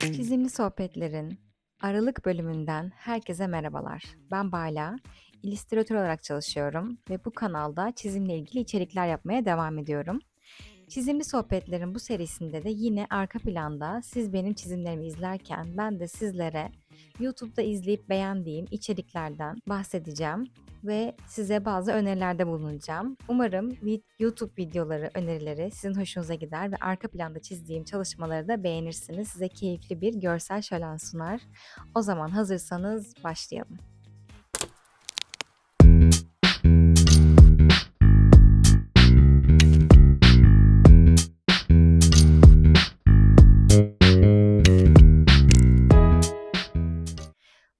Çizimli Sohbetler'in Aralık bölümünden herkese merhabalar. Ben Bala, illüstratör olarak çalışıyorum ve bu kanalda çizimle ilgili içerikler yapmaya devam ediyorum. Çizimli Sohbetler'in bu serisinde de yine arka planda siz benim çizimlerimi izlerken ben de sizlere YouTube'da izleyip beğendiğim içeriklerden bahsedeceğim ve size bazı önerilerde bulunacağım. Umarım YouTube videoları, önerileri sizin hoşunuza gider ve arka planda çizdiğim çalışmaları da beğenirsiniz. Size keyifli bir görsel şölen sunar. O zaman hazırsanız başlayalım.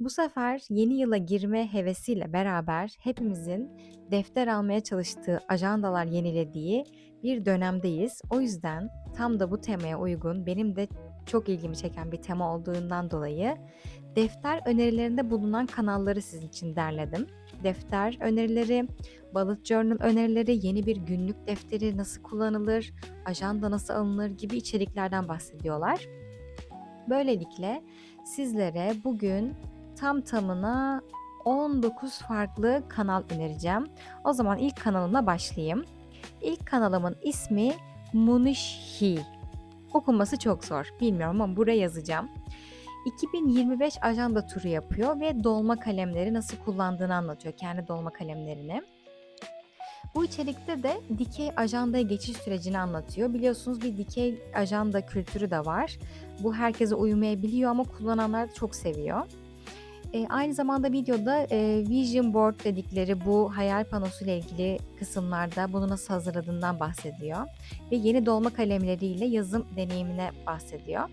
Bu sefer yeni yıla girme hevesiyle beraber hepimizin defter almaya çalıştığı, ajandalar yenilediği bir dönemdeyiz. O yüzden tam da bu temaya uygun, benim de çok ilgimi çeken bir tema olduğundan dolayı defter önerilerinde bulunan kanalları sizin için derledim. Defter önerileri, bullet journal önerileri, yeni bir günlük defteri nasıl kullanılır, ajanda nasıl alınır gibi içeriklerden bahsediyorlar. Böylelikle sizlere bugün tam tamına 19 farklı kanal önereceğim. O zaman ilk kanalımla başlayayım. İlk kanalımın ismi Munishhi. Okunması çok zor. Bilmiyorum ama buraya yazacağım. 2025 ajanda turu yapıyor ve dolma kalemleri nasıl kullandığını anlatıyor. Kendi dolma kalemlerini. Bu içerikte de dikey ajandaya geçiş sürecini anlatıyor. Biliyorsunuz bir dikey ajanda kültürü de var. Bu herkese uymayabiliyor ama kullananlar çok seviyor. E, aynı zamanda videoda e, vision board dedikleri bu hayal panosu ile ilgili kısımlarda bunu nasıl hazırladığından bahsediyor. Ve yeni dolma kalemleriyle yazım deneyimine bahsediyor.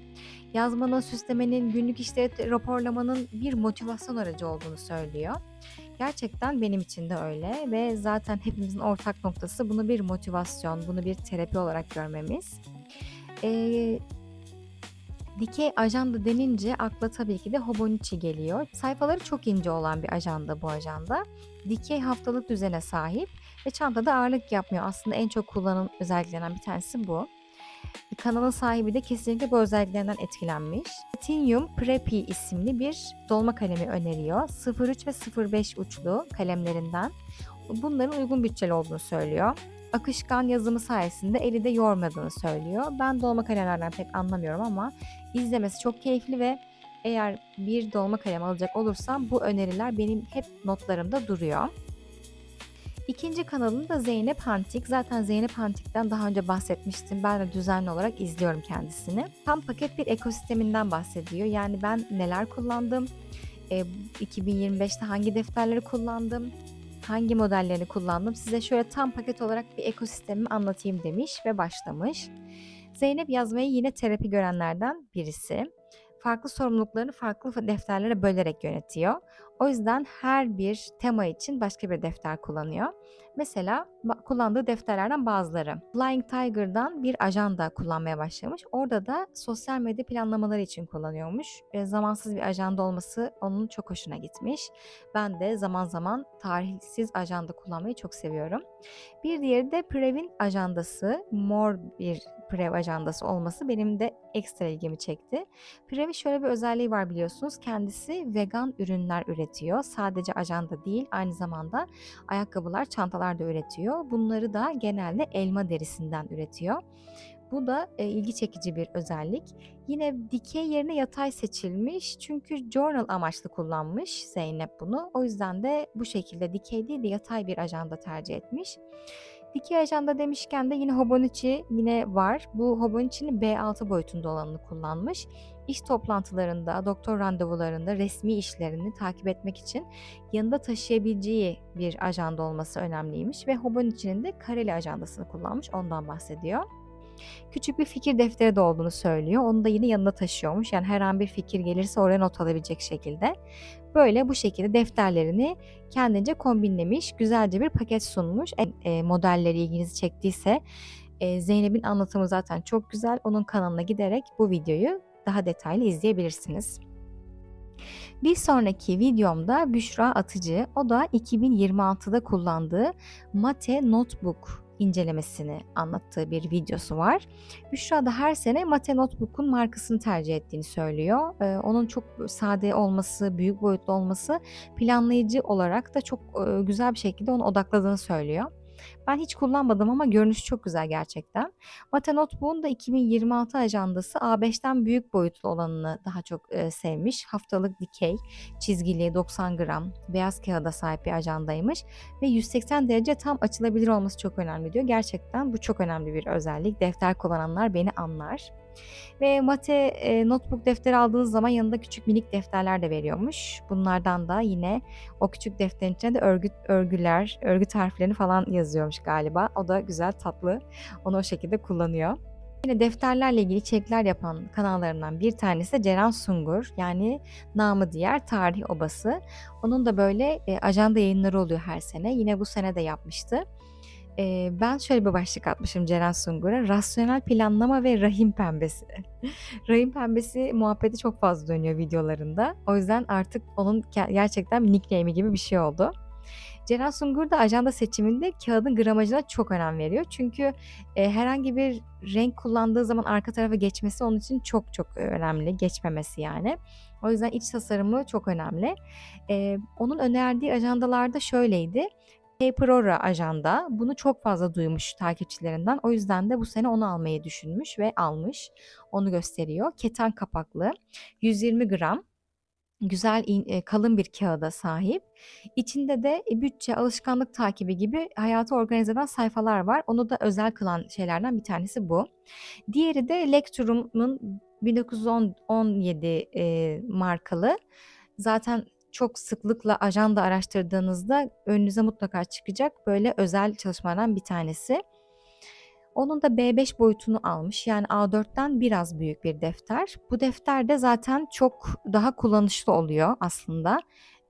Yazmanın, süslemenin, günlük işleri raporlamanın bir motivasyon aracı olduğunu söylüyor. Gerçekten benim için de öyle ve zaten hepimizin ortak noktası bunu bir motivasyon, bunu bir terapi olarak görmemiz. Ee, Dikey ajanda denince akla tabii ki de Hobonichi geliyor. Sayfaları çok ince olan bir ajanda bu ajanda. Dikey haftalık düzene sahip ve çantada ağırlık yapmıyor. Aslında en çok kullanılan özelliklerinden bir tanesi bu. Kanalın sahibi de kesinlikle bu özelliklerinden etkilenmiş. Platinum Preppy isimli bir dolma kalemi öneriyor. 03 ve 05 uçlu kalemlerinden. Bunların uygun bütçeli olduğunu söylüyor akışkan yazımı sayesinde eli de yormadığını söylüyor. Ben dolma kalemlerden pek anlamıyorum ama izlemesi çok keyifli ve eğer bir dolma kalem alacak olursam bu öneriler benim hep notlarımda duruyor. İkinci kanalım da Zeynep Hantik. Zaten Zeynep Hantik'ten daha önce bahsetmiştim. Ben de düzenli olarak izliyorum kendisini. Tam paket bir ekosisteminden bahsediyor. Yani ben neler kullandım, 2025'te hangi defterleri kullandım, hangi modellerini kullandım size şöyle tam paket olarak bir ekosistemi anlatayım demiş ve başlamış. Zeynep yazmayı yine terapi görenlerden birisi. Farklı sorumluluklarını farklı defterlere bölerek yönetiyor. O yüzden her bir tema için başka bir defter kullanıyor. Mesela kullandığı defterlerden bazıları. Flying Tiger'dan bir ajanda kullanmaya başlamış. Orada da sosyal medya planlamaları için kullanıyormuş. E, zamansız bir ajanda olması onun çok hoşuna gitmiş. Ben de zaman zaman tarihsiz ajanda kullanmayı çok seviyorum. Bir diğeri de Previn ajandası. Mor bir Prev ajandası olması benim de ekstra ilgimi çekti. Prev'in şöyle bir özelliği var biliyorsunuz. Kendisi vegan ürünler üretiyor. Sadece ajanda değil aynı zamanda ayakkabılar, çantalar da üretiyor. Bunları da genelde elma derisinden üretiyor. Bu da e, ilgi çekici bir özellik. Yine dikey yerine yatay seçilmiş çünkü journal amaçlı kullanmış Zeynep bunu. O yüzden de bu şekilde dikey değil de yatay bir ajanda tercih etmiş. Dikey ajanda demişken de yine Hobonichi yine var. Bu Hobonichi'nin B6 boyutunda olanını kullanmış. İş toplantılarında, doktor randevularında resmi işlerini takip etmek için yanında taşıyabileceği bir ajanda olması önemliymiş ve Hobonichi'nin de kareli ajandasını kullanmış. Ondan bahsediyor. Küçük bir fikir defteri de olduğunu söylüyor. Onu da yine yanında taşıyormuş. Yani her an bir fikir gelirse oraya not alabilecek şekilde. Böyle bu şekilde defterlerini kendince kombinlemiş. Güzelce bir paket sunmuş. E, modelleri ilginizi çektiyse e, Zeynep'in anlatımı zaten çok güzel. Onun kanalına giderek bu videoyu daha detaylı izleyebilirsiniz. Bir sonraki videomda Büşra Atıcı, o da 2026'da kullandığı Mate Notebook incelemesini anlattığı bir videosu var. Büşra da her sene Mate Notebook'un markasını tercih ettiğini söylüyor. Ee, onun çok sade olması, büyük boyutlu olması planlayıcı olarak da çok e, güzel bir şekilde onu odakladığını söylüyor. Ben hiç kullanmadım ama görünüşü çok güzel gerçekten. Mate Notebook'un da 2026 ajandası A5'ten büyük boyutlu olanını daha çok e, sevmiş. Haftalık dikey, çizgili, 90 gram, beyaz kağıda sahip bir ajandaymış. Ve 180 derece tam açılabilir olması çok önemli diyor. Gerçekten bu çok önemli bir özellik. Defter kullananlar beni anlar. Ve mate e, notebook defteri aldığınız zaman yanında küçük minik defterler de veriyormuş. Bunlardan da yine o küçük defterin içine de örgü, örgüler, örgü harflerini falan yazıyormuş galiba. O da güzel, tatlı. Onu o şekilde kullanıyor. Yine defterlerle ilgili içerikler yapan kanallarından bir tanesi de Ceren Sungur. Yani namı diğer Tarih Obası. Onun da böyle e, ajanda yayınları oluyor her sene. Yine bu sene de yapmıştı. Eee, ben şöyle bir başlık atmışım Ceren Sungur'a, rasyonel planlama ve rahim pembesi. Rahim pembesi muhabbeti çok fazla dönüyor videolarında. O yüzden artık onun gerçekten nickname'i gibi bir şey oldu. Ceren Sungur da ajanda seçiminde kağıdın gramajına çok önem veriyor. Çünkü e, herhangi bir renk kullandığı zaman arka tarafa geçmesi onun için çok çok önemli. Geçmemesi yani. O yüzden iç tasarımı çok önemli. E, onun önerdiği ajandalarda şöyleydi. Paperora ajanda. Bunu çok fazla duymuş takipçilerinden. O yüzden de bu sene onu almayı düşünmüş ve almış. Onu gösteriyor. Keten kapaklı. 120 gram güzel e, kalın bir kağıda sahip. İçinde de e, bütçe, alışkanlık takibi gibi hayatı organize eden sayfalar var. Onu da özel kılan şeylerden bir tanesi bu. Diğeri de Lecturum'un 1917 e, markalı. Zaten çok sıklıkla ajanda araştırdığınızda önünüze mutlaka çıkacak böyle özel çalışmalardan bir tanesi. Onun da B5 boyutunu almış. Yani A4'ten biraz büyük bir defter. Bu defter de zaten çok daha kullanışlı oluyor aslında.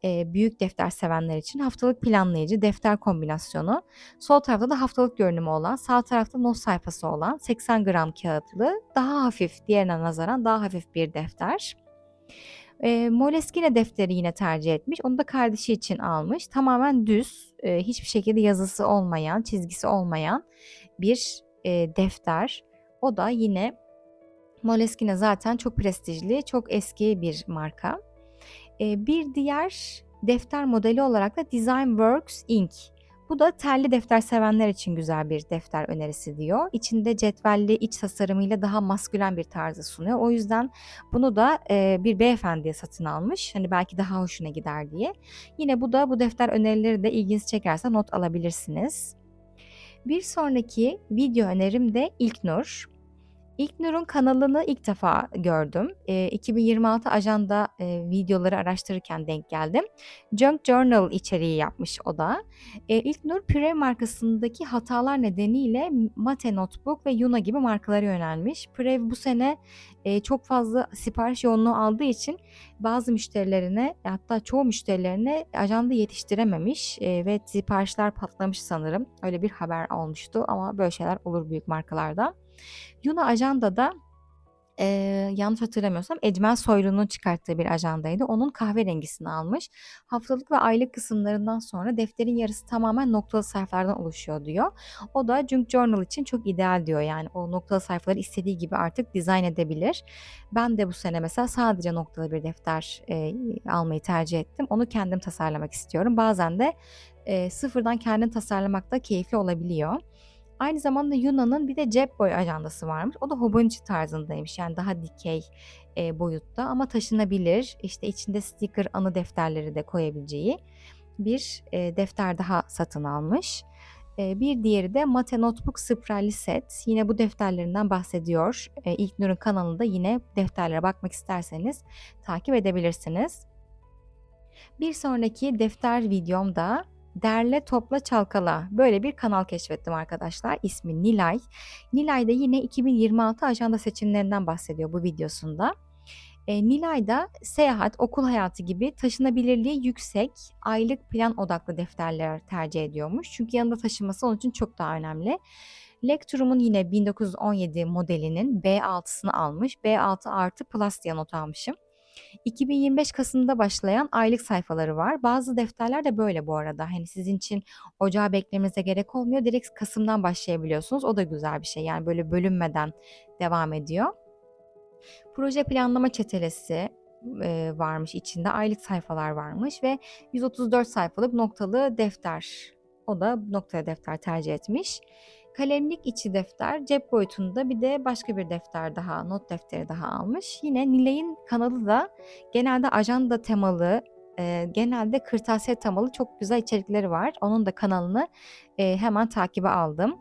E, büyük defter sevenler için haftalık planlayıcı defter kombinasyonu. Sol tarafta da haftalık görünümü olan, sağ tarafta not sayfası olan 80 gram kağıtlı, daha hafif, diğerine nazaran daha hafif bir defter. E, Moleskine defteri yine tercih etmiş. Onu da kardeşi için almış. Tamamen düz, e, hiçbir şekilde yazısı olmayan, çizgisi olmayan bir e, defter. O da yine Moleskine zaten çok prestijli, çok eski bir marka. E, bir diğer defter modeli olarak da Design Works Inc. Bu da telli defter sevenler için güzel bir defter önerisi diyor. İçinde cetvelli iç tasarımıyla daha maskülen bir tarzı sunuyor. O yüzden bunu da e, bir beyefendiye satın almış. Hani belki daha hoşuna gider diye. Yine bu da bu defter önerileri de ilginizi çekerse not alabilirsiniz. Bir sonraki video önerim de İlknur. İlknur'un kanalını ilk defa gördüm. E, 2026 ajanda e, videoları araştırırken denk geldim. Junk Journal içeriği yapmış o da. E, İlknur Pürev markasındaki hatalar nedeniyle Mate Notebook ve Yuna gibi markalara yönelmiş. Pürev bu sene e, çok fazla sipariş yoğunluğu aldığı için bazı müşterilerine hatta çoğu müşterilerine ajanda yetiştirememiş e, ve siparişler patlamış sanırım. Öyle bir haber olmuştu ama böyle şeyler olur büyük markalarda. Yuna ajandada e, yanlış hatırlamıyorsam Ecmen Soylu'nun çıkarttığı bir ajandaydı. Onun kahverengisini almış. Haftalık ve aylık kısımlarından sonra defterin yarısı tamamen noktalı sayfalardan oluşuyor diyor. O da Junk Journal için çok ideal diyor. Yani o noktalı sayfaları istediği gibi artık dizayn edebilir. Ben de bu sene mesela sadece noktalı bir defter e, almayı tercih ettim. Onu kendim tasarlamak istiyorum. Bazen de e, sıfırdan kendin tasarlamak da keyifli olabiliyor. Aynı zamanda Yunan'ın bir de cep boy ajandası varmış. O da Hobonichi tarzındaymış. Yani daha dikey e, boyutta ama taşınabilir. İşte içinde sticker anı defterleri de koyabileceği bir e, defter daha satın almış. E, bir diğeri de Mate Notebook Spiralli Set. Yine bu defterlerinden bahsediyor. E, İlknur'un kanalında yine defterlere bakmak isterseniz takip edebilirsiniz. Bir sonraki defter videomda Derle Topla Çalkala böyle bir kanal keşfettim arkadaşlar. İsmi Nilay. Nilay da yine 2026 ajanda seçimlerinden bahsediyor bu videosunda. E, Nilay da seyahat, okul hayatı gibi taşınabilirliği yüksek, aylık plan odaklı defterler tercih ediyormuş. Çünkü yanında taşıması onun için çok daha önemli. Lecturum'un yine 1917 modelinin B6'sını almış. B6 artı Plus diye not almışım. 2025 Kasım'da başlayan aylık sayfaları var. Bazı defterler de böyle bu arada. Hani sizin için ocağı beklemenize gerek olmuyor. Direkt Kasım'dan başlayabiliyorsunuz. O da güzel bir şey. Yani böyle bölünmeden devam ediyor. Proje planlama çetelesi e, varmış içinde. Aylık sayfalar varmış ve 134 sayfalık noktalı defter. O da noktalı defter tercih etmiş. Kalemlik içi defter, cep boyutunda bir de başka bir defter daha, not defteri daha almış. Yine Nilay'ın kanalı da genelde ajanda temalı, e, genelde kırtasiye temalı çok güzel içerikleri var. Onun da kanalını e, hemen takibe aldım.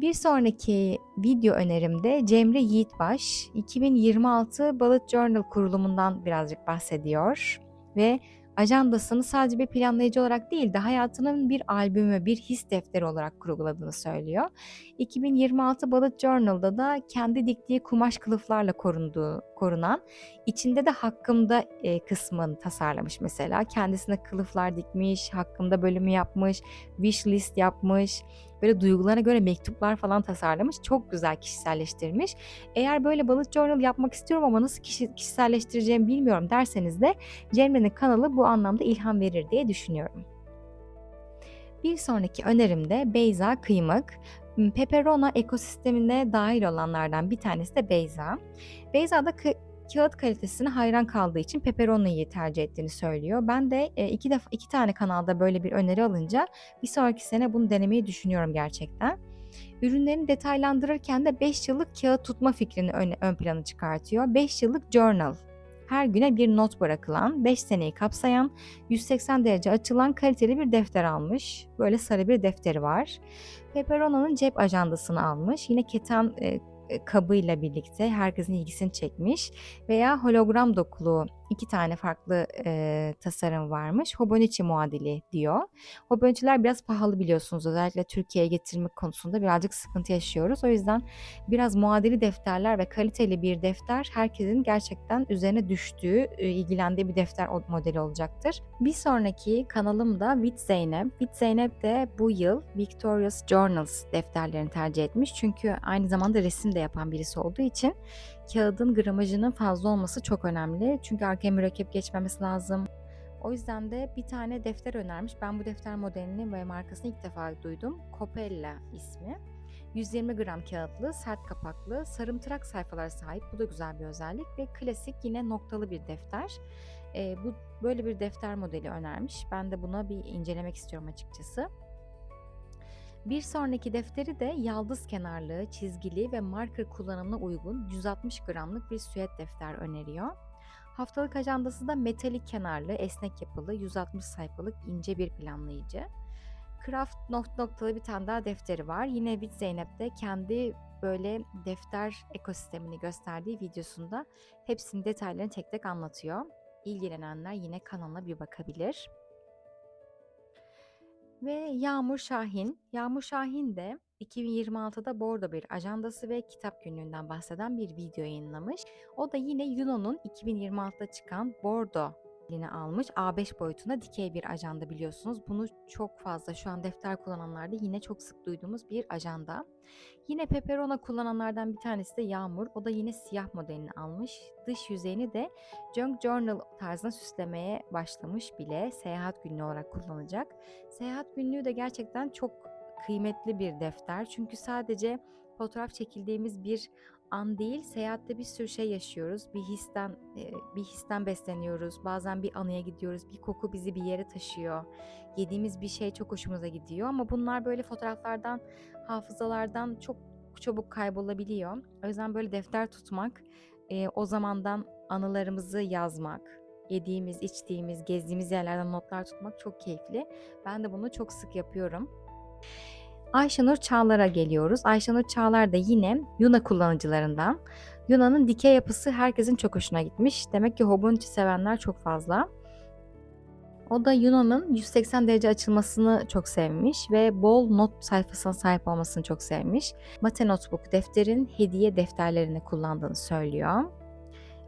Bir sonraki video önerimde Cemre Yiğitbaş 2026 Bullet Journal kurulumundan birazcık bahsediyor ve ajandasını sadece bir planlayıcı olarak değil de hayatının bir albümü, bir his defteri olarak kurguladığını söylüyor. 2026 Bullet Journal'da da kendi diktiği kumaş kılıflarla korunduğu, korunan, içinde de hakkımda e, kısmını tasarlamış mesela. Kendisine kılıflar dikmiş, hakkımda bölümü yapmış, wish list yapmış, böyle duygularına göre mektuplar falan tasarlamış. Çok güzel kişiselleştirmiş. Eğer böyle bullet journal yapmak istiyorum ama nasıl kişi, kişiselleştireceğimi bilmiyorum derseniz de Cemre'nin kanalı bu anlamda ilham verir diye düşünüyorum. Bir sonraki önerim de Beyza Kıymık. Peperona ekosistemine dahil olanlardan bir tanesi de Beyza. Beyza da kağıt kalitesine hayran kaldığı için Pepperoni'yi tercih ettiğini söylüyor. Ben de e, iki defa iki tane kanalda böyle bir öneri alınca bir sonraki sene bunu denemeyi düşünüyorum gerçekten. Ürünlerini detaylandırırken de 5 yıllık kağıt tutma fikrini ön, ön plana çıkartıyor. 5 yıllık journal her güne bir not bırakılan, 5 seneyi kapsayan, 180 derece açılan kaliteli bir defter almış. Böyle sarı bir defteri var. Pepperona'nın cep ajandasını almış. Yine keten e, kabıyla birlikte herkesin ilgisini çekmiş veya hologram dokulu iki tane farklı e, tasarım varmış. Hobonichi muadili diyor. Hobonichi'ler biraz pahalı biliyorsunuz. Özellikle Türkiye'ye getirmek konusunda birazcık sıkıntı yaşıyoruz. O yüzden biraz muadili defterler ve kaliteli bir defter herkesin gerçekten üzerine düştüğü, e, ilgilendiği bir defter modeli olacaktır. Bir sonraki kanalım da With Zeynep. With Zeynep de bu yıl Victorious Journals defterlerini tercih etmiş. Çünkü aynı zamanda resim de yapan birisi olduğu için kağıdın gramajının fazla olması çok önemli. Çünkü arkaya mürekkep geçmemesi lazım. O yüzden de bir tane defter önermiş. Ben bu defter modelini ve markasını ilk defa duydum. Copella ismi. 120 gram kağıtlı, sert kapaklı, sarımtırak sayfalar sahip. Bu da güzel bir özellik ve klasik yine noktalı bir defter. E, bu böyle bir defter modeli önermiş. Ben de buna bir incelemek istiyorum açıkçası. Bir sonraki defteri de yaldız kenarlı, çizgili ve marker kullanımına uygun 160 gramlık bir süet defter öneriyor. Haftalık ajandası da metalik kenarlı, esnek yapılı, 160 sayfalık ince bir planlayıcı. Craft not noktalı bir tane daha defteri var. Yine Bit Zeynep'te kendi böyle defter ekosistemini gösterdiği videosunda hepsinin detaylarını tek tek anlatıyor. İlgilenenler yine kanalına bir bakabilir. Ve Yağmur Şahin. Yağmur Şahin de 2026'da Bordo bir ajandası ve kitap günlüğünden bahseden bir video yayınlamış. O da yine Yuno'nun 2026'da çıkan Bordo eline almış. A5 boyutunda dikey bir ajanda biliyorsunuz. Bunu çok fazla şu an defter kullananlarda yine çok sık duyduğumuz bir ajanda. Yine Peperona kullananlardan bir tanesi de Yağmur. O da yine siyah modelini almış. Dış yüzeyini de Junk Journal tarzına süslemeye başlamış bile. Seyahat günlüğü olarak kullanacak. Seyahat günlüğü de gerçekten çok kıymetli bir defter. Çünkü sadece fotoğraf çekildiğimiz bir an değil, seyahatte bir sürü şey yaşıyoruz. Bir histen bir histen besleniyoruz. Bazen bir anıya gidiyoruz. Bir koku bizi bir yere taşıyor. Yediğimiz bir şey çok hoşumuza gidiyor ama bunlar böyle fotoğraflardan, hafızalardan çok çabuk kaybolabiliyor. O yüzden böyle defter tutmak, o zamandan anılarımızı yazmak, yediğimiz, içtiğimiz, gezdiğimiz yerlerden notlar tutmak çok keyifli. Ben de bunu çok sık yapıyorum. Ayşenur Çağlar'a geliyoruz. Ayşenur Çağlar da yine Yuna kullanıcılarından. Yuna'nın dikey yapısı herkesin çok hoşuna gitmiş. Demek ki Hobonichi sevenler çok fazla. O da Yuna'nın 180 derece açılmasını çok sevmiş ve bol not sayfasına sahip olmasını çok sevmiş. Mate Notebook defterin hediye defterlerini kullandığını söylüyor.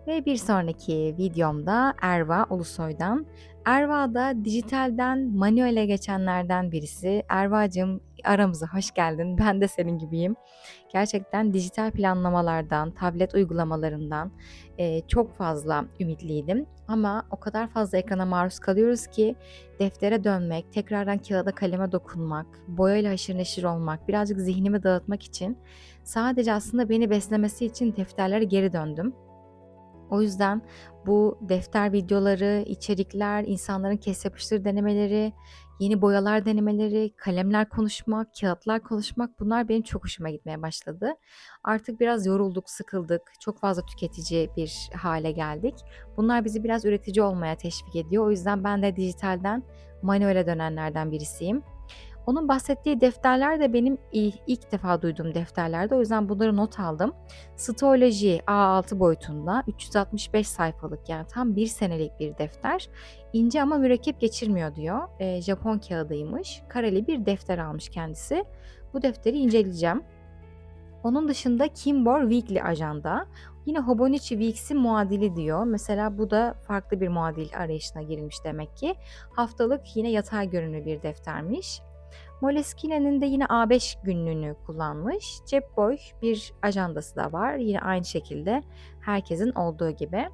Ve bir sonraki videomda Erva Ulusoy'dan. Erva da dijitalden manuele geçenlerden birisi. Erva'cığım aramıza hoş geldin. Ben de senin gibiyim. Gerçekten dijital planlamalardan, tablet uygulamalarından e, çok fazla ümitliydim. Ama o kadar fazla ekrana maruz kalıyoruz ki deftere dönmek, tekrardan kağıda kaleme dokunmak, boyayla haşır neşir olmak, birazcık zihnimi dağıtmak için sadece aslında beni beslemesi için defterlere geri döndüm. O yüzden bu defter videoları, içerikler, insanların kes yapıştır denemeleri, yeni boyalar denemeleri, kalemler konuşmak, kağıtlar konuşmak bunlar benim çok hoşuma gitmeye başladı. Artık biraz yorulduk, sıkıldık, çok fazla tüketici bir hale geldik. Bunlar bizi biraz üretici olmaya teşvik ediyor. O yüzden ben de dijitalden manuele dönenlerden birisiyim. Onun bahsettiği defterler de benim ilk defa duyduğum defterlerdi. O yüzden bunları not aldım. Stooloji A6 boyutunda 365 sayfalık yani tam bir senelik bir defter. İnce ama mürekkep geçirmiyor diyor. E, Japon kağıdıymış. Kareli bir defter almış kendisi. Bu defteri inceleyeceğim. Onun dışında Kimbor Weekly ajanda. Yine Hobonichi Weeks'in muadili diyor. Mesela bu da farklı bir muadil arayışına girilmiş demek ki. Haftalık yine yatay görünümlü bir deftermiş. Moleskine'nin de yine A5 günlüğünü kullanmış. Cep boy bir ajandası da var. Yine aynı şekilde herkesin olduğu gibi.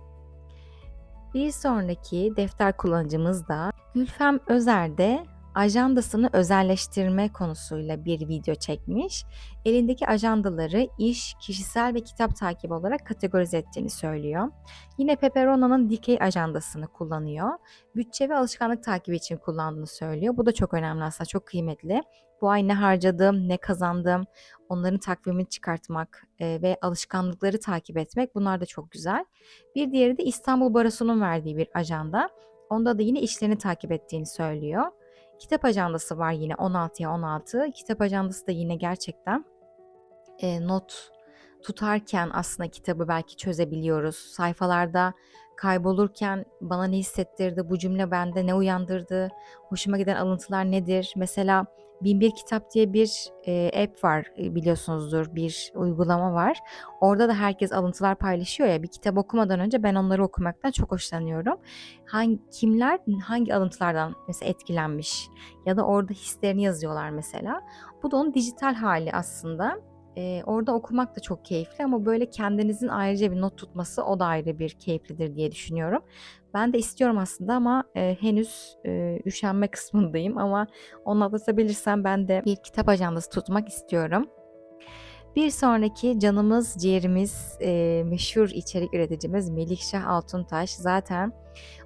Bir sonraki defter kullanıcımız da Gülfem Özer de ajandasını özelleştirme konusuyla bir video çekmiş. Elindeki ajandaları iş, kişisel ve kitap takibi olarak kategorize ettiğini söylüyor. Yine Pepperona'nın dikey ajandasını kullanıyor. Bütçe ve alışkanlık takibi için kullandığını söylüyor. Bu da çok önemli aslında, çok kıymetli. Bu ay ne harcadım, ne kazandım, onların takvimini çıkartmak e, ve alışkanlıkları takip etmek bunlar da çok güzel. Bir diğeri de İstanbul Barosu'nun verdiği bir ajanda. Onda da yine işlerini takip ettiğini söylüyor. Kitap ajandası var yine 16'ya 16. Kitap ajandası da yine gerçekten e, not tutarken aslında kitabı belki çözebiliyoruz. Sayfalarda kaybolurken bana ne hissettirdi, bu cümle bende ne uyandırdı, hoşuma giden alıntılar nedir? Mesela Binbir Kitap diye bir e, app var biliyorsunuzdur bir uygulama var. Orada da herkes alıntılar paylaşıyor ya bir kitap okumadan önce ben onları okumaktan çok hoşlanıyorum. Hangi, kimler hangi alıntılardan mesela etkilenmiş ya da orada hislerini yazıyorlar mesela. Bu da onun dijital hali aslında. Ee, orada okumak da çok keyifli ama böyle kendinizin ayrıca bir not tutması o da ayrı bir keyiflidir diye düşünüyorum. Ben de istiyorum aslında ama e, henüz e, üşenme kısmındayım ama onu atlatabilirsem ben de bir kitap ajandası tutmak istiyorum. Bir sonraki canımız, ciğerimiz, e, meşhur içerik üreticimiz Melikşah Altuntaş zaten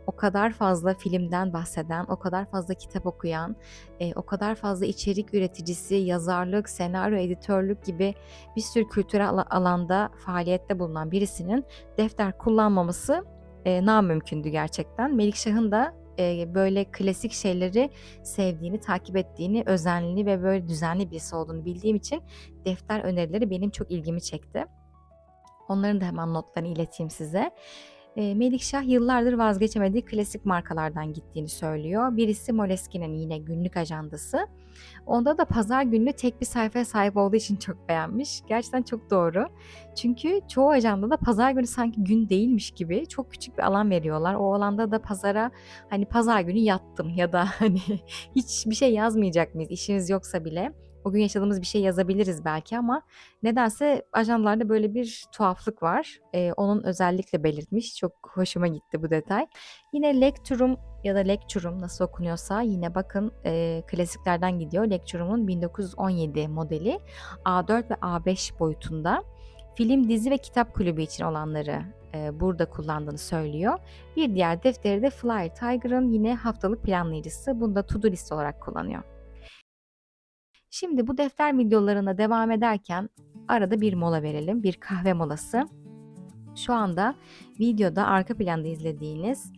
o kadar fazla filmden bahseden, o kadar fazla kitap okuyan, e, o kadar fazla içerik üreticisi, yazarlık, senaryo, editörlük gibi bir sürü kültürel alanda faaliyette bulunan birisinin defter kullanmaması e, namümkündü gerçekten. Melikşah'ın da e, böyle klasik şeyleri sevdiğini, takip ettiğini, özenli ve böyle düzenli birisi olduğunu bildiğim için defter önerileri benim çok ilgimi çekti. Onların da hemen notlarını ileteyim size. E, Melikşah yıllardır vazgeçemediği klasik markalardan gittiğini söylüyor. Birisi Moleskine'nin yine günlük ajandası. Onda da pazar günü tek bir sayfaya sahip olduğu için çok beğenmiş. Gerçekten çok doğru. Çünkü çoğu ajandada pazar günü sanki gün değilmiş gibi çok küçük bir alan veriyorlar. O alanda da pazara hani pazar günü yattım ya da hani hiçbir şey yazmayacak mıyız işiniz yoksa bile o gün yaşadığımız bir şey yazabiliriz belki ama nedense ajandalarda böyle bir tuhaflık var. Ee, onun özellikle belirtmiş. Çok hoşuma gitti bu detay. Yine Lecturum ya da Lecturum nasıl okunuyorsa yine bakın e, klasiklerden gidiyor. Lecturum'un 1917 modeli A4 ve A5 boyutunda. Film, dizi ve kitap kulübü için olanları e, burada kullandığını söylüyor. Bir diğer defteri de Flyer Tiger'ın yine haftalık planlayıcısı. Bunu da to-do list olarak kullanıyor. Şimdi bu defter videolarına devam ederken arada bir mola verelim. Bir kahve molası. Şu anda videoda arka planda izlediğiniz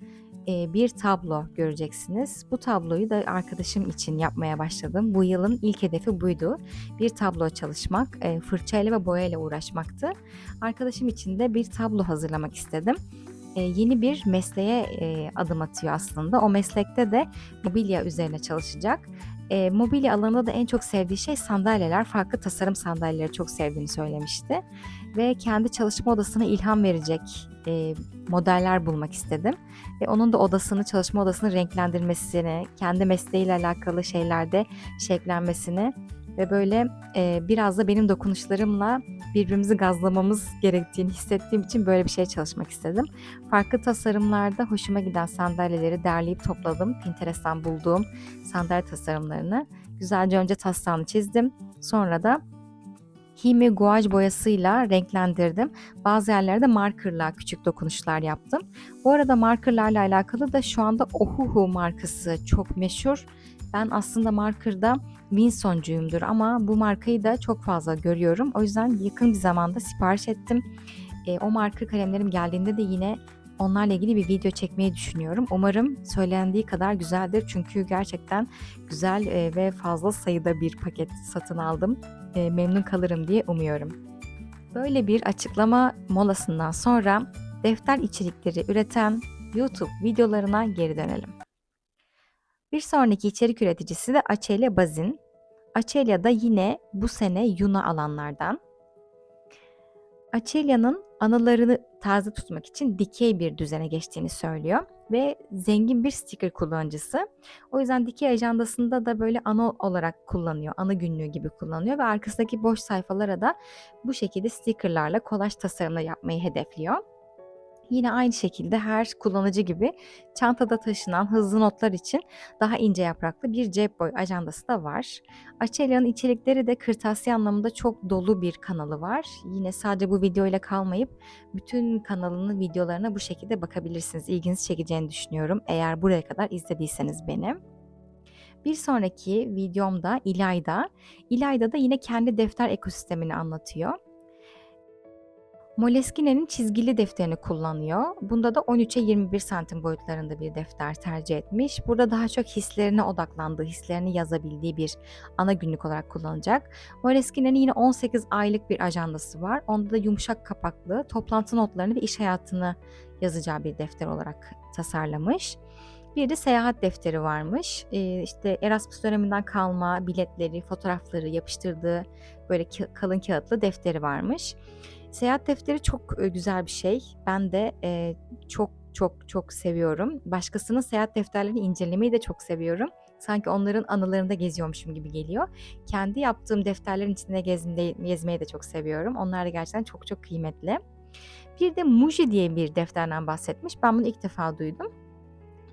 e, bir tablo göreceksiniz. Bu tabloyu da arkadaşım için yapmaya başladım. Bu yılın ilk hedefi buydu. Bir tablo çalışmak, e, fırçayla ve boyayla uğraşmaktı. Arkadaşım için de bir tablo hazırlamak istedim. E, yeni bir mesleğe adım atıyor aslında. O meslekte de mobilya üzerine çalışacak e, mobilya alanında da en çok sevdiği şey sandalyeler. Farklı tasarım sandalyeleri çok sevdiğini söylemişti. Ve kendi çalışma odasına ilham verecek e, modeller bulmak istedim. Ve onun da odasını, çalışma odasını renklendirmesini, kendi mesleğiyle alakalı şeylerde şeklenmesini ve böyle e, biraz da benim dokunuşlarımla birbirimizi gazlamamız gerektiğini hissettiğim için böyle bir şey çalışmak istedim. Farklı tasarımlarda hoşuma giden sandalyeleri derleyip topladım. Pinterest'ten bulduğum sandalye tasarımlarını. Güzelce önce taslağını çizdim. Sonra da Himi guaj boyasıyla renklendirdim. Bazı yerlerde markerla küçük dokunuşlar yaptım. Bu arada markerlarla alakalı da şu anda Ohuhu markası çok meşhur. Ben aslında markerda Winsoncuyumdur ama bu markayı da çok fazla görüyorum. O yüzden yakın bir zamanda sipariş ettim. E, o marker kalemlerim geldiğinde de yine onlarla ilgili bir video çekmeyi düşünüyorum. Umarım söylendiği kadar güzeldir. Çünkü gerçekten güzel e, ve fazla sayıda bir paket satın aldım. E, memnun kalırım diye umuyorum. Böyle bir açıklama molasından sonra defter içerikleri üreten YouTube videolarına geri dönelim. Bir sonraki içerik üreticisi de Açelya Bazin. Açelya da yine bu sene Yuna alanlardan. Açelya'nın anılarını taze tutmak için dikey bir düzene geçtiğini söylüyor ve zengin bir sticker kullanıcısı. O yüzden dikey ajandasında da böyle anı olarak kullanıyor, anı günlüğü gibi kullanıyor ve arkasındaki boş sayfalara da bu şekilde stickerlarla kolaj tasarımı yapmayı hedefliyor. Yine aynı şekilde her kullanıcı gibi çantada taşınan hızlı notlar için daha ince yapraklı bir cep boy ajandası da var. Açelya'nın içerikleri de kırtasiye anlamında çok dolu bir kanalı var. Yine sadece bu video ile kalmayıp bütün kanalının videolarına bu şekilde bakabilirsiniz. İlginizi çekeceğini düşünüyorum eğer buraya kadar izlediyseniz benim. Bir sonraki videomda İlayda. İlayda da yine kendi defter ekosistemini anlatıyor. Moleskine'nin çizgili defterini kullanıyor. Bunda da 13'e 21 santim boyutlarında bir defter tercih etmiş. Burada daha çok hislerine odaklandığı, hislerini yazabildiği bir ana günlük olarak kullanacak. Moleskine'nin yine 18 aylık bir ajandası var. Onda da yumuşak kapaklı, toplantı notlarını ve iş hayatını yazacağı bir defter olarak tasarlamış. Bir de seyahat defteri varmış. Ee, işte Erasmus döneminden kalma biletleri, fotoğrafları yapıştırdığı böyle kalın kağıtlı defteri varmış. Seyahat defteri çok güzel bir şey. Ben de e, çok çok çok seviyorum. Başkasının seyahat defterlerini incelemeyi de çok seviyorum. Sanki onların anılarında geziyormuşum gibi geliyor. Kendi yaptığım defterlerin içinde gezmeyi, gezmeyi de çok seviyorum. Onlar da gerçekten çok çok kıymetli. Bir de Muji diye bir defterden bahsetmiş. Ben bunu ilk defa duydum.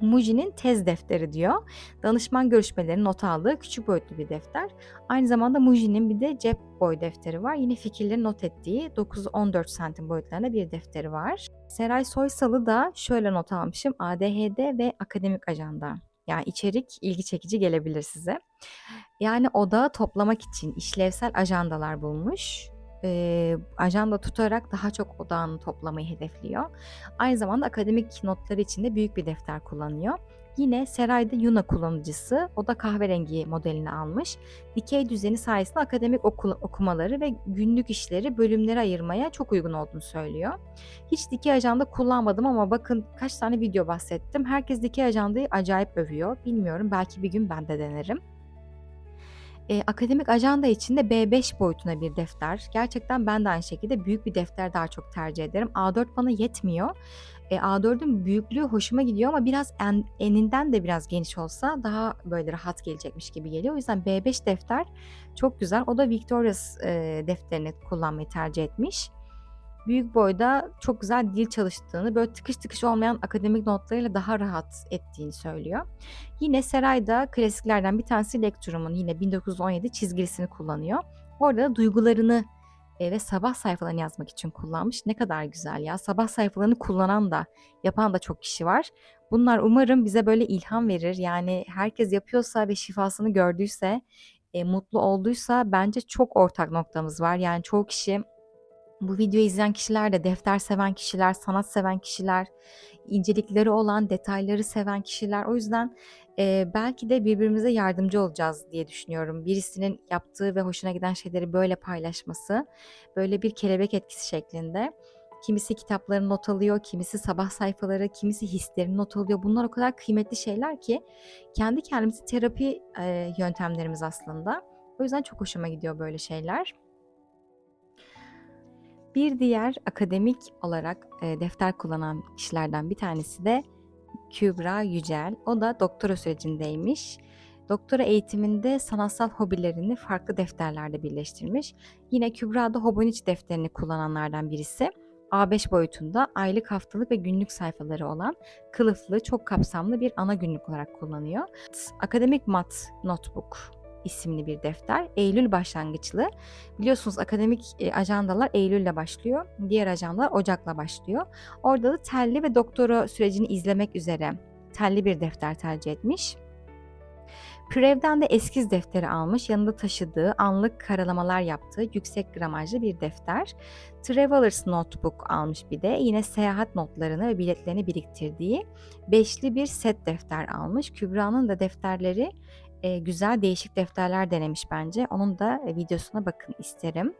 Muji'nin tez defteri diyor. Danışman görüşmeleri not aldığı küçük boyutlu bir defter. Aynı zamanda Muji'nin bir de cep boy defteri var. Yine fikirleri not ettiği 9-14 santim boyutlarında bir defteri var. Seray Soysal'ı da şöyle not almışım. ADHD ve akademik ajanda. Yani içerik ilgi çekici gelebilir size. Yani odağı toplamak için işlevsel ajandalar bulmuş e, ajanda tutarak daha çok odağını toplamayı hedefliyor. Aynı zamanda akademik notları için de büyük bir defter kullanıyor. Yine Seray'da Yuna kullanıcısı. O da kahverengi modelini almış. Dikey düzeni sayesinde akademik okul, okumaları ve günlük işleri bölümlere ayırmaya çok uygun olduğunu söylüyor. Hiç dikey ajanda kullanmadım ama bakın kaç tane video bahsettim. Herkes dikey ajandayı acayip övüyor. Bilmiyorum belki bir gün ben de denerim. E, akademik ajanda için de B5 boyutuna bir defter. Gerçekten ben de aynı şekilde büyük bir defter daha çok tercih ederim. A4 bana yetmiyor. E, A4'ün büyüklüğü hoşuma gidiyor ama biraz en, eninden de biraz geniş olsa daha böyle rahat gelecekmiş gibi geliyor. O yüzden B5 defter çok güzel. O da Victoria's e, defterini kullanmayı tercih etmiş büyük boyda çok güzel dil çalıştığını, böyle tıkış tıkış olmayan akademik notlarıyla daha rahat ettiğini söylüyor. Yine Seray'da klasiklerden bir tanesi Lecturum'un yine 1917 çizgilisini kullanıyor. Orada da duygularını e, ve sabah sayfalarını yazmak için kullanmış. Ne kadar güzel ya. Sabah sayfalarını kullanan da, yapan da çok kişi var. Bunlar umarım bize böyle ilham verir. Yani herkes yapıyorsa ve şifasını gördüyse, e, mutlu olduysa bence çok ortak noktamız var. Yani çoğu kişi bu videoyu izleyen kişiler de defter seven kişiler, sanat seven kişiler, incelikleri olan, detayları seven kişiler. O yüzden e, belki de birbirimize yardımcı olacağız diye düşünüyorum. Birisinin yaptığı ve hoşuna giden şeyleri böyle paylaşması, böyle bir kelebek etkisi şeklinde. Kimisi kitaplarını not alıyor, kimisi sabah sayfaları, kimisi hislerini not alıyor. Bunlar o kadar kıymetli şeyler ki kendi kendimizi terapi e, yöntemlerimiz aslında. O yüzden çok hoşuma gidiyor böyle şeyler. Bir diğer akademik olarak e, defter kullanan kişilerden bir tanesi de Kübra Yücel. O da doktora sürecindeymiş. Doktora eğitiminde sanatsal hobilerini farklı defterlerde birleştirmiş. Yine Kübra da Hobonichi defterini kullananlardan birisi. A5 boyutunda aylık, haftalık ve günlük sayfaları olan kılıflı, çok kapsamlı bir ana günlük olarak kullanıyor. Akademik Mat Notebook isimli bir defter. Eylül başlangıçlı. Biliyorsunuz akademik e, ajandalar Eylül'le başlıyor. Diğer ajandalar Ocak'la başlıyor. Orada da telli ve doktora sürecini izlemek üzere telli bir defter tercih etmiş. Prev'den de eskiz defteri almış. Yanında taşıdığı, anlık karalamalar yaptığı yüksek gramajlı bir defter. Traveler's Notebook almış bir de. Yine seyahat notlarını ve biletlerini biriktirdiği beşli bir set defter almış. Kübra'nın da defterleri e, güzel değişik defterler denemiş bence. Onun da e, videosuna bakın isterim.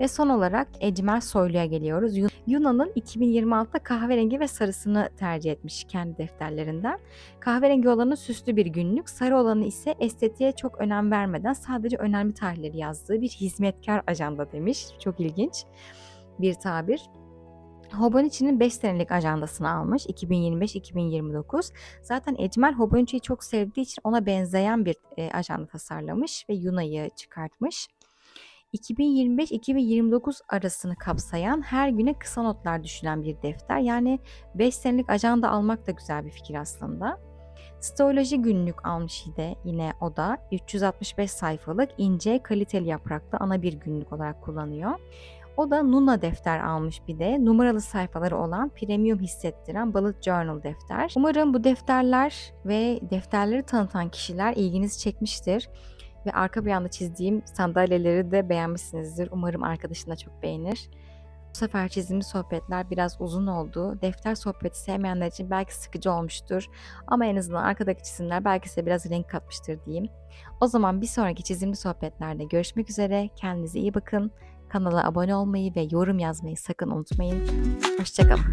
Ve son olarak Ecmel Soylu'ya geliyoruz. Yunan'ın 2026'da kahverengi ve sarısını tercih etmiş kendi defterlerinden. Kahverengi olanı süslü bir günlük, sarı olanı ise estetiğe çok önem vermeden sadece önemli tarihleri yazdığı bir hizmetkar ajanda demiş. Çok ilginç bir tabir. Hobonichi'nin 5 senelik ajandasını almış 2025-2029. Zaten Ecmel Hobonichi'yi çok sevdiği için ona benzeyen bir e, ajanda tasarlamış ve Yuna'yı çıkartmış. 2025-2029 arasını kapsayan her güne kısa notlar düşülen bir defter. Yani 5 senelik ajanda almak da güzel bir fikir aslında. Stooloji günlük almış yine, yine o da 365 sayfalık ince kaliteli yapraklı ana bir günlük olarak kullanıyor. O da Nuna defter almış bir de. Numaralı sayfaları olan premium hissettiren Bullet Journal defter. Umarım bu defterler ve defterleri tanıtan kişiler ilginizi çekmiştir. Ve arka planda çizdiğim sandalyeleri de beğenmişsinizdir. Umarım arkadaşın da çok beğenir. Bu sefer çizdiğimiz sohbetler biraz uzun oldu. Defter sohbeti sevmeyenler için belki sıkıcı olmuştur. Ama en azından arkadaki çizimler belki size biraz renk katmıştır diyeyim. O zaman bir sonraki çizimli sohbetlerde görüşmek üzere. Kendinize iyi bakın. Kanala abone olmayı ve yorum yazmayı sakın unutmayın. Hoşçakalın.